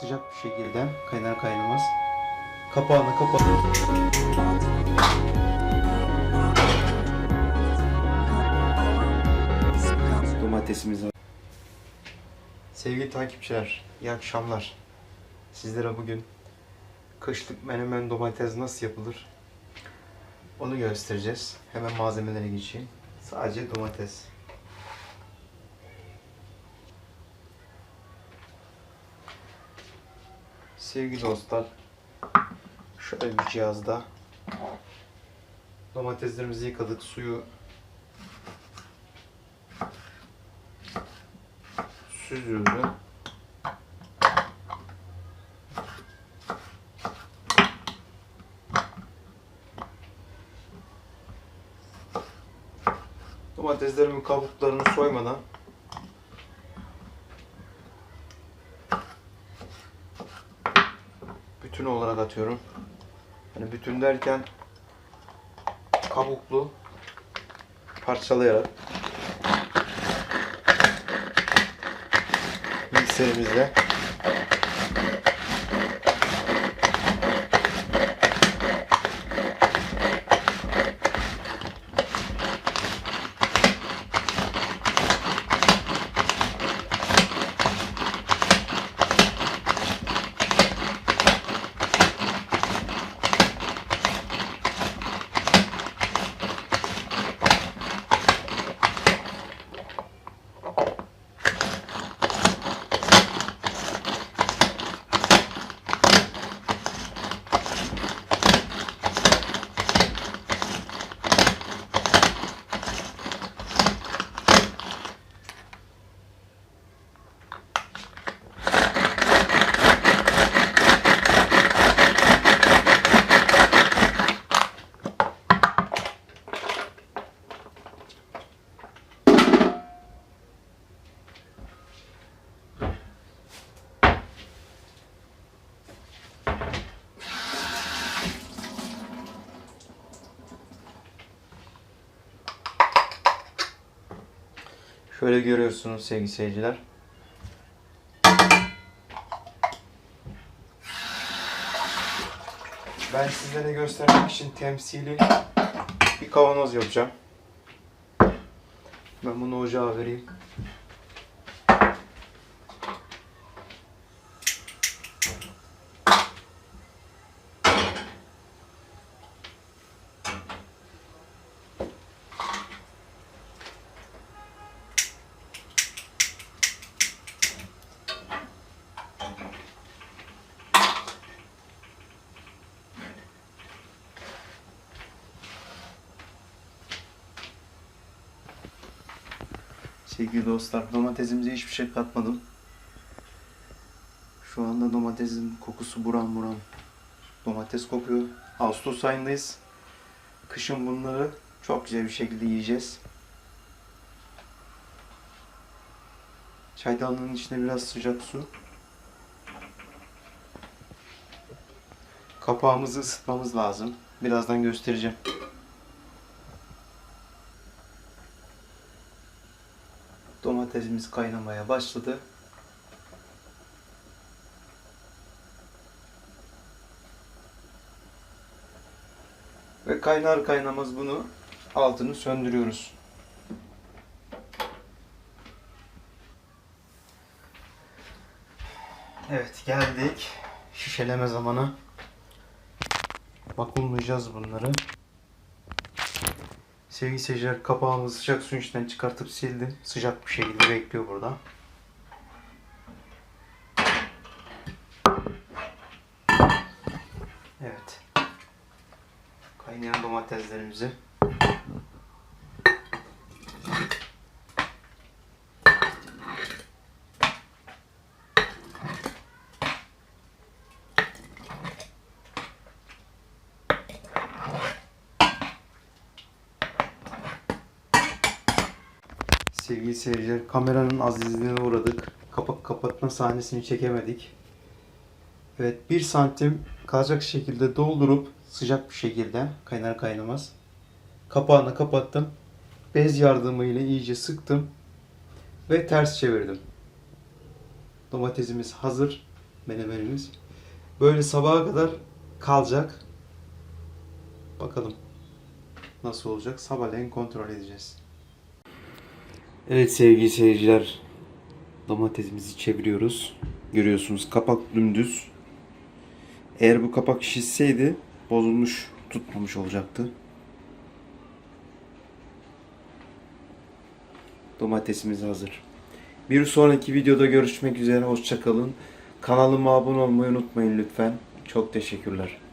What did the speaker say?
sıcak bir şekilde kaynar kaynamaz. Kapağını kapatıp domatesimizi Sevgili takipçiler, iyi akşamlar. Sizlere bugün kışlık menemen domates nasıl yapılır? Onu göstereceğiz. Hemen malzemelere geçeyim. Sadece domates. Sevgili dostlar, şöyle bir cihazda domateslerimizi yıkadık, suyu süzüldü. Domateslerimin kabuklarını soymadan bütün olarak atıyorum. Hani bütün derken kabuklu parçalayarak mikserimizle Şöyle görüyorsunuz sevgili seyirciler. Ben sizlere göstermek için temsili bir kavanoz yapacağım. Ben bunu ocağa vereyim. Sevgili dostlar, domatesimize hiçbir şey katmadım. Şu anda domatesin kokusu buram buram. Domates kokuyor. Ağustos ayındayız. Kışın bunları çok güzel bir şekilde yiyeceğiz. Çaydanlığın içine biraz sıcak su. Kapağımızı ısıtmamız lazım. Birazdan göstereceğim. Domatesimiz kaynamaya başladı. Ve kaynar kaynamaz bunu altını söndürüyoruz. Evet geldik. Şişeleme zamanı. Vakumlayacağız bunları. Sevgili seyirciler kapağımızı sıcak suyun içinden çıkartıp sildim. Sıcak bir şekilde bekliyor burada. Evet. Kaynayan domateslerimizi Sevgili seyirciler, kameranın azizliğine uğradık. Kapak kapatma sahnesini çekemedik. Evet, bir santim kalacak şekilde doldurup sıcak bir şekilde kaynar kaynamaz. Kapağını kapattım. Bez yardımıyla iyice sıktım ve ters çevirdim. Domatesimiz hazır. menemenimiz. Böyle sabaha kadar kalacak. Bakalım nasıl olacak. Sabahleyin kontrol edeceğiz. Evet sevgili seyirciler. Domatesimizi çeviriyoruz. Görüyorsunuz kapak dümdüz. Eğer bu kapak şişseydi bozulmuş, tutmamış olacaktı. Domatesimiz hazır. Bir sonraki videoda görüşmek üzere. Hoşçakalın. Kanalıma abone olmayı unutmayın lütfen. Çok teşekkürler.